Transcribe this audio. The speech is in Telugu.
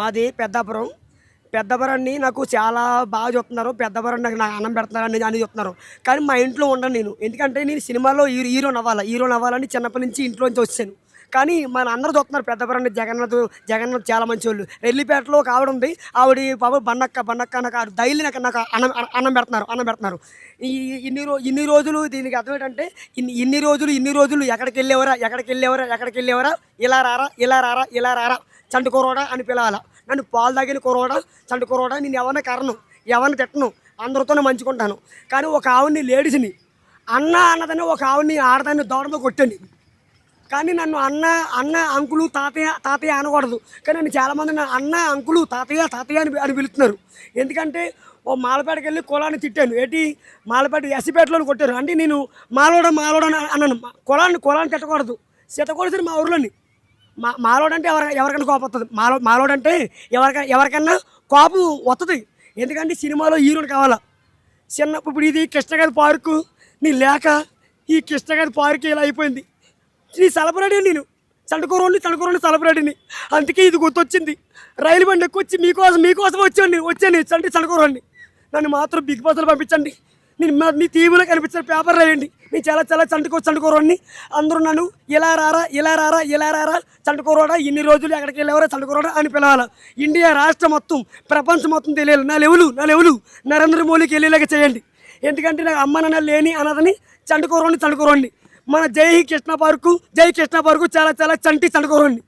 మాది పెద్దాపురం. పెద్దపురాన్ని నాకు చాలా బాగా చెప్తున్నారు. పెద్దపురం నాకు నాకు అన్నం పెడుతున్నారు అని అని చెప్తున్నారు. కానీ మా ఇంట్లో ఉండను నేను. ఎందుకంటే నేను సినిమాలో హీరో హీరోని అవ్వాలి హీరోని అవ్వాలని చిన్నప్పటి నుంచి ఇంట్లో నుంచి వచ్చాను. కానీ మన అందరూ చూస్తున్నారు పెద్దపురాన్ని. జగన్నాథ్ జగన్నాథ్ చాలా మంచి వాళ్ళు రెల్లిపేటలో ఒక ఆవిడ ఉంది. ఆవిడ బాబు బండక్క బండక్క నాకు డైలీ నాకు నాకు అన్నం అన్నం పెడుతున్నారు అన్నం పెడుతున్నారు. ఈ ఇన్ని రో ఇన్ని రోజులు దీనికి అర్థం ఏంటంటే ఇన్ని ఇన్ని రోజులు ఇన్ని రోజులు ఎక్కడికి వెళ్ళేవరా ఎక్కడికి వెళ్ళేవరా ఎక్కడికి వెళ్ళేవరా ఇలా రారా ఇలా రారా ఇలా రారా. చంటి కూరవడా అని పిలవాల? నన్ను పాలు తాగిన కూరవడా చంటి కూరవడా నేను ఎవరిని కరను ఎవరిని తిట్టను? అందరితోనే మంచుకుంటాను. కానీ ఒక ఆవిడ్ని లేడీస్ని అన్న అన్నదని ఒక ఆవిడ్ని ఆడదాన్ని దూడంతో కొట్టండి. కానీ నన్ను అన్న అన్న అంకులు తాతయ్య తాతయ్య అనకూడదు. కానీ నన్ను చాలామంది నా అన్న అంకులు తాతయ్య తాతయ్య అని అని పిలుస్తున్నారు. ఎందుకంటే ఓ మాలపేటకి వెళ్ళి కులాన్ని తిట్టాను. ఏంటి? మాలపేట ఎస్సీపేటలో కొట్టాను అంటే నేను మాలోడ మాలోడ అన్నాను. కులాన్ని కులాన్ని తిట్టకూడదు. తిట్టకూడదు మా ఊర్లోని. మా మాలోడంటే ఎవరి ఎవరికైనా కోపం వస్తుంది మాలో మాలోడంటే ఎవరికైనా ఎవరికైనా కోపం వస్తుంది ఎందుకంటే సినిమాలో హీరోని కావాలా. చిన్న ఇప్పుడు ఇది కృష్ణగది పార్కు నీ లేక ఈ కృష్ణగది పార్క్ ఇలా అయిపోయింది. నీ సెలబ్రిటీ నేను. చండకూరండి చండకూరండి సెలబ్రిటీని అందుకే ఇది గుర్తొచ్చింది. రైలు బండి ఎక్కువ వచ్చి మీకోసం మీకోసం వచ్చాను వచ్చాను చండి చండకూరండి నన్ను మాత్రం బిగ్ బాస్లో పంపించండి. నేను మీ టీవీలో కనిపించిన పేపర్ రాయండి నేను చాలా చాలా చంటుకో చండుకోరండి అందరూ నన్ను ఇలా రారా ఇలా రారా ఇలా రారా చండుకోరోడా ఇన్ని రోజులు ఎక్కడికి వెళ్ళేవారా చండుకోరోడా అని పిలవాల. ఇండియా రాష్ట్రం మొత్తం ప్రపంచం మొత్తం తెలియాలి. నా లెవెలు నా లెవెలు నరేంద్ర మోడీకి వెళ్ళేలాగా చేయండి. ఎందుకంటే నాకు అమ్మ నాన్న లేని అన్నదని చండుకోరండి చండుకోరండి మన జై కృష్ణ పార్కు జై కృష్ణ పార్కు చాలా చాలా చంటి చండుకోరండి